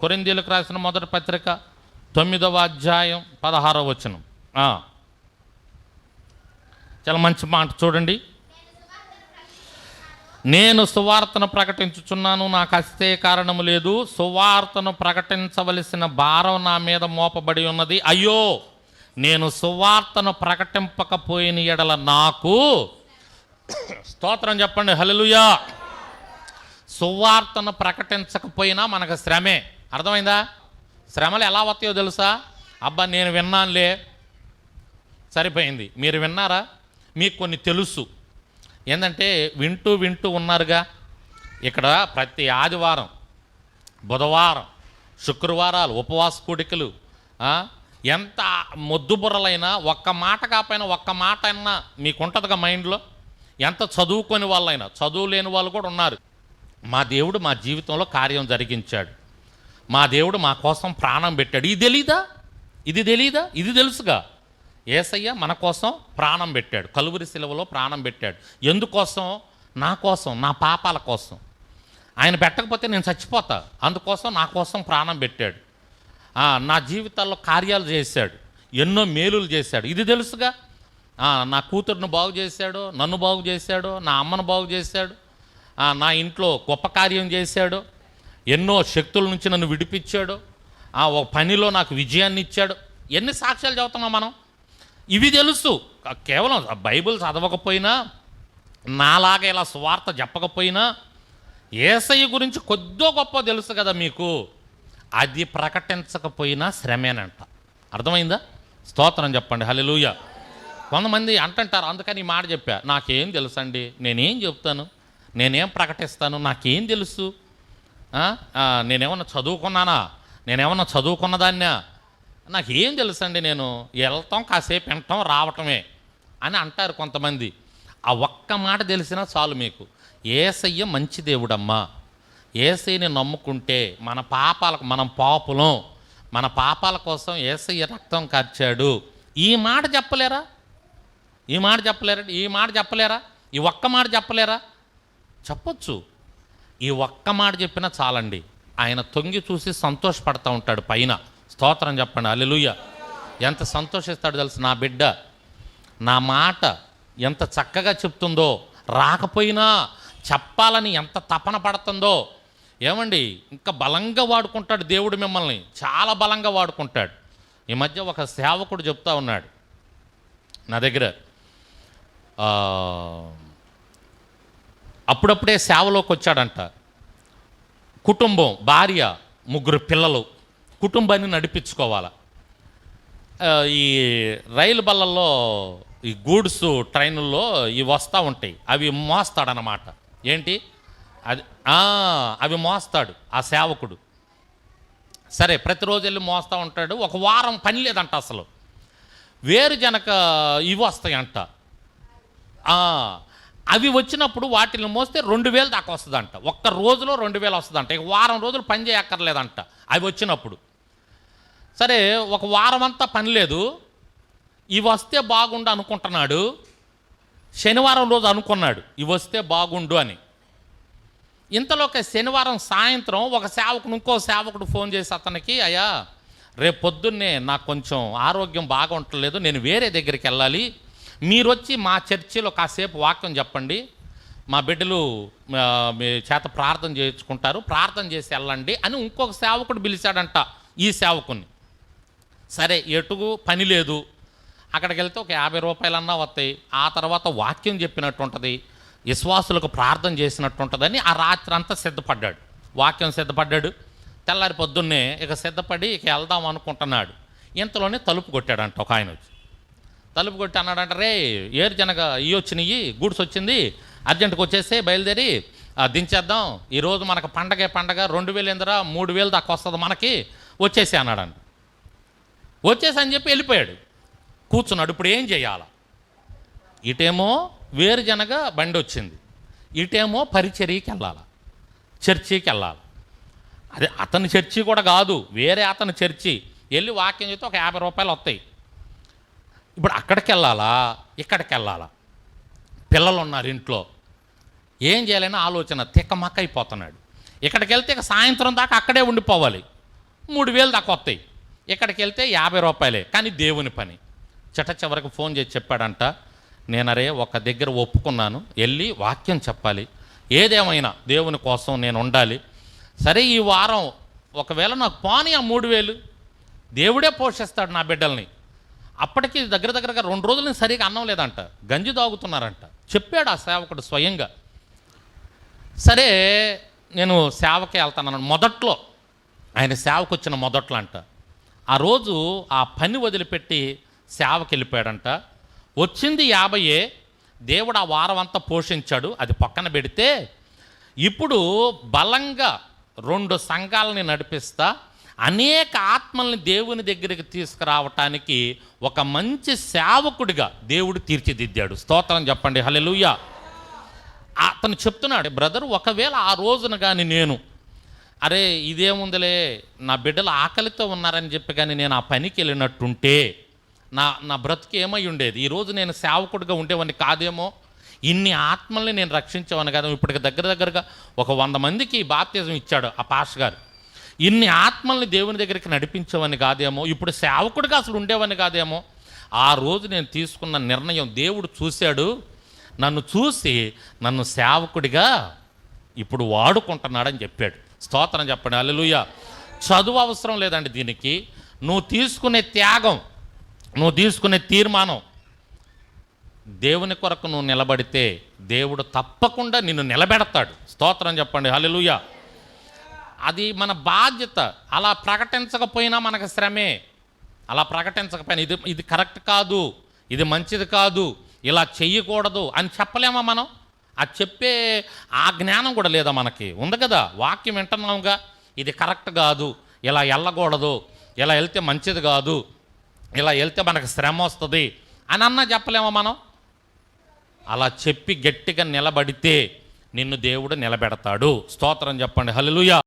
కొరిందీలకు రాసిన మొదటి పత్రిక తొమ్మిదవ అధ్యాయం పదహారవ వచనం. చాలా మంచి మాట చూడండి. నేను సువార్తను ప్రకటించుచున్నాను నాకు అస్తే కారణము లేదు. సువార్తను ప్రకటించవలసిన భారం నా మీద మోపబడి ఉన్నది. అయ్యో నేను సువార్తను ప్రకటింపకపోయిన ఎడల నాకు స్తోత్రం చెప్పండి. హలలుయా సువార్తను ప్రకటించకపోయినా మనకు శ్రమే. అర్థమైందా? శ్రమలు ఎలా వస్తాయో తెలుసా? అబ్బా నేను విన్నానులే. సరిపోయింది. మీరు విన్నారా? మీకు కొన్ని తెలుసు. ఏంటంటే వింటూ వింటూ ఉన్నారుగా. ఇక్కడ ప్రతి ఆదివారం బుధవారం శుక్రవారాలు ఉపవాస కూడికలు ఎంత మొద్దుబుర్రలైనా ఒక్క మాట కాకపోయినా ఒక్క మాట అయినా మీకు ఉంటుందిగా మైండ్లో? ఎంత చదువుకొని వాళ్ళైనా చదువు లేని వాళ్ళు కూడా ఉన్నారు. మా దేవుడు మా జీవితంలో కార్యం జరిగించాడు. మా దేవుడు మా కోసం ప్రాణం పెట్టాడు. ఇది తెలీదా? ఇది తెలీదా? ఇది తెలుసుగా? ఏసయ్య మన కోసం ప్రాణం పెట్టాడు. కలువురి శిలవలో ప్రాణం పెట్టాడు. ఎందుకోసం? నా కోసం నా పాపాల కోసం. ఆయన పెట్టకపోతే నేను చచ్చిపోతా. అందుకోసం నా కోసం ప్రాణం పెట్టాడు. నా జీవితాల్లో కార్యాలు చేశాడు. ఎన్నో మేలులు చేశాడు. ఇది తెలుసుగా? నా కూతురును బాగు చేశాడు నన్ను బాగు చేశాడు నా అమ్మను బాగు చేశాడు నా ఇంట్లో గొప్ప కార్యం చేశాడు. ఎన్నో శక్తుల నుంచి నన్ను విడిపించాడు. ఆ, ఒక పనిలో నాకు విజయాన్ని ఇచ్చాడు. ఎన్ని సాక్ష్యాలు చదువుతున్నాం మనం? ఇవి తెలుసు కేవలం బైబిల్ చదవకపోయినా నాలాగా ఇలా స్వార్థ చెప్పకపోయినా ఏసయ్య గురించి కొద్దో గొప్ప తెలుసు కదా మీకు. అది ప్రకటించకపోయినా శ్రమేనంట. అర్థమైందా? స్తోత్రం చెప్పండి. హల్లెలూయా. కొంతమంది అంటుంటారు అందుకని ఈ మాట చెప్పా. నాకేం తెలుసు అండి నేనేం చెప్తాను? నేనేం ప్రకటిస్తాను? నాకేం తెలుసు? నేనేమన్నా చదువుకున్నానా? నేనేమన్నా చదువుకున్నదాన్నే? నాకేం తెలుసు అండి నేను వెళ్తాం కాసేపు వింటాం రావటమే అని అంటారు కొంతమంది. ఆ ఒక్క మాట తెలిసినా చాలు మీకు. ఏసయ్య మంచి దేవుడమ్మా. ఏసయ్యని నమ్ముకుంటే మన పాపాలకు మనం పాపులం. మన పాపాల కోసం ఏసయ్య రక్తం కార్చాడు. ఈ మాట చెప్పలేరా? ఈ మాట చెప్పలేరా? ఈ మాట చెప్పలేరా? ఈ ఒక్క మాట చెప్పలేరా? చెప్పొచ్చు. ఈ ఒక్క మాట చెప్పినా చాలండి. ఆయన తొంగి చూసి సంతోషపడతా ఉంటాడు పైన. స్తోత్రం చెప్పండి. అల్లెలుయ్య ఎంత సంతోషిస్తాడు తెలుసు నా బిడ్డ? నా మాట ఎంత చక్కగా చెప్తుందో రాకపోయినా చెప్పాలని ఎంత తపన పడుతుందో. ఏమండి? ఇంకా బలంగా వాడుకుంటాడు దేవుడు మిమ్మల్ని. చాలా బలంగా వాడుకుంటాడు. ఈ మధ్య ఒక సేవకుడు చెప్తా ఉన్నాడు. నా దగ్గర అప్పుడప్పుడే సేవలోకి వచ్చాడంట కుటుంబం భార్య ముగ్గురు పిల్లలు కుటుంబాన్ని నడిపించుకోవాలా. ఈ రైలు బల్లల్లో ఈ గూడ్స్ ట్రైనుల్లో ఇవి వస్తూ ఉంటాయి. అవి మోస్తాడనమాట ఏంటి? అది అవి మోస్తాడు ఆ సేవకుడు. సరే ప్రతిరోజు వెళ్ళి మోస్తూ ఉంటాడు. ఒక వారం పని లేదంట అసలు. వేరు జనక ఇవి వస్తాయంట. అవి వచ్చినప్పుడు వాటిని మోస్తే రెండు వేలు దాకా వస్తుందంట. ఒక్క రోజులో రెండు వేలు వస్తుందంట. ఇక వారం రోజులు పని చేయక్కర్లేదంట అవి వచ్చినప్పుడు. సరే ఒక వారం అంతా పని లేదు. ఇవి వస్తే బాగుండు అనుకుంటున్నాడు. శనివారం రోజు అనుకున్నాడు ఇవి వస్తే బాగుండు అని. ఇంతలో ఒక శనివారం సాయంత్రం ఒక సేవకుడు ఇంకో సేవకుడు ఫోన్ చేసి అతనికి అయ్యా రేపు పొద్దున్నే నాకు కొంచెం ఆరోగ్యం బాగుంటలేదు నేను వేరే దగ్గరికి వెళ్ళాలి. మీరు వచ్చి మా చర్చిలో కాసేపు వాక్యం చెప్పండి. మా బిడ్డలు మీ చేత ప్రార్థన చేయించుకుంటారు. ప్రార్థన చేసి వెళ్ళండి అని ఇంకొక సేవకుడు పిలిచాడంట ఈ సేవకుని సరే ఎటుకు? పని లేదు. అక్కడికి వెళ్తే ఒక యాభై రూపాయలన్నా వస్తాయి. ఆ తర్వాత వాక్యం చెప్పినట్టు ఉంటుంది విశ్వాసులకు ప్రార్థన చేసినట్టు ఉంటుందని ఆ రాత్రి అంతా సిద్ధపడ్డాడు. వాక్యం సిద్ధపడ్డాడు. తెల్లారి పొద్దున్నే ఇక సిద్ధపడి ఇక వెళ్దాం అనుకుంటున్నాడు. ఇంతలోనే తలుపు కొట్టాడంట ఒక ఆయన వచ్చి. తలుపు కొట్టి అన్నాడంట రే ఏరు జనగా ఇవి వచ్చినాయి గూడ్స్ వచ్చింది అర్జెంట్కి వచ్చేస్తే బయలుదేరి దించేద్దాం. ఈరోజు మనకు పండగే పండగ రెండు వేలు ఎందురా మూడు వేలు దాకా వస్తుంది మనకి వచ్చేసి అన్నాడంట. వచ్చేసి అని చెప్పి వెళ్ళిపోయాడు. కూర్చున్నాడు ఇప్పుడు ఏం చేయాల? ఇటేమో వేరు జనగ బండి వచ్చింది. ఇటేమో పరిచర్యకి వెళ్ళాలి? చర్చికి వెళ్ళాలి? అదే అతని చర్చి కూడా కాదు వేరే అతని చర్చి. వెళ్ళి వాక్యం చేస్తే ఒక యాభై రూపాయలు వస్తాయి. ఇప్పుడు అక్కడికి వెళ్ళాలా ఇక్కడికి వెళ్ళాలా పిల్లలు ఉన్నారు ఇంట్లో. ఏం చేయాలని ఆలోచన తిక్కమక్క అయిపోతున్నాడు ఇక్కడికి వెళ్తే ఇక సాయంత్రం దాకా అక్కడే ఉండిపోవాలి. మూడు వేలు దాకా వస్తాయి. ఇక్కడికి వెళ్తే యాభై రూపాయలే కానీ దేవుని పని. చిట్ట చివరికి ఫోన్ చేసి చెప్పాడంట నేనరే ఒక దగ్గర ఒప్పుకున్నాను వెళ్ళి వాక్యం చెప్పాలి. ఏదేమైనా దేవుని కోసం నేను ఉండాలి. సరే ఈ వారం ఒకవేళ నాకు పోనీ ఆ మూడు వేలు? దేవుడే పోషిస్తాడు నా బిడ్డల్ని. అప్పటికి దగ్గర దగ్గరగా రెండు రోజుల నుంచి సరిగా అన్నం లేదంట. గంజి తాగుతున్నారంట. చెప్పాడు ఆ సేవకుడు స్వయంగా. సరే నేను సేవకి వెళ్తాను మొదట్లో ఆయన సేవకు వచ్చిన మొదట్లో అంట ఆ రోజు ఆ పని వదిలిపెట్టి సేవకి వెళ్ళిపోయాడంట. వచ్చింది యాభయే దేవుడు ఆ వారం అంతా పోషించాడు. అది పక్కన పెడితే ఇప్పుడు బలంగా రెండు సంఘాలని నడిపిస్తా అనేక ఆత్మల్ని దేవుని దగ్గరికి తీసుకురావటానికి ఒక మంచి సేవకుడిగా దేవుడు తీర్చిదిద్దాడు. స్తోత్రం చెప్పండి. హలెలుయ్య అతను చెప్తున్నాడు బ్రదర్ ఒకవేళ ఆ రోజున కానీ నేను అరే ఇదేముందిలే నా బిడ్డలు ఆకలితో ఉన్నారని చెప్పి కానీ నేను ఆ పనికి వెళ్ళినట్టుంటే నా నా బ్రతుకు ఏమై ఉండేది? ఈరోజు నేను సేవకుడిగా ఉండేవాడిని కాదేమో? ఇన్ని ఆత్మల్ని నేను రక్షించేవాడిని కాదేమో? ఇప్పటికి దగ్గర దగ్గరగా ఒక వంద మందికి బాప్తిజం ఇచ్చాడు ఆ పాష్ గారు. ఇన్ని ఆత్మల్ని దేవుని దగ్గరికి నడిపించేవని కాదేమో ఇప్పుడు సేవకుడిగా అసలు ఉండేవని కాదేమో. ఆ రోజు నేను తీసుకున్న నిర్ణయం దేవుడు చూశాడు నన్ను చూసి నన్ను సేవకుడిగా ఇప్పుడు వాడుకుంటున్నాడని చెప్పాడు. స్తోత్రం చెప్పండి అల్లెలుయ చదువు అవసరం లేదండి దీనికి. నువ్వు తీసుకునే త్యాగం నువ్వు తీసుకునే తీర్మానం దేవుని కొరకు నువ్వు నిలబడితే దేవుడు తప్పకుండా నిన్ను నిలబెడతాడు. స్తోత్రం చెప్పండి హల్లెలూయా. అది మన బాధ్యత. అలా ప్రకటించకపోయినా మనకు శ్రమే. అలా ప్రకటించకపోయినా ఇది ఇది కరెక్ట్ కాదు ఇది మంచిది కాదు ఇలా చెయ్యకూడదు అని చెప్పలేమా మనం? అది చెప్పే ఆ జ్ఞానం కూడా లేదా మనకి? ఉంది కదా వాక్యం వింటున్నాముగా ఇది కరెక్ట్ కాదు ఇలా వెళ్ళకూడదు ఇలా వెళ్తే మంచిది కాదు ఇలా వెళ్తే మనకు శ్రమ వస్తుంది అని అన్నా చెప్పలేమా మనం? అలా చెప్పి గట్టిగా నిలబడితే నిన్ను దేవుడు నిలబెడతాడు. స్తోత్రం చెప్పండి. హల్లెలూయా.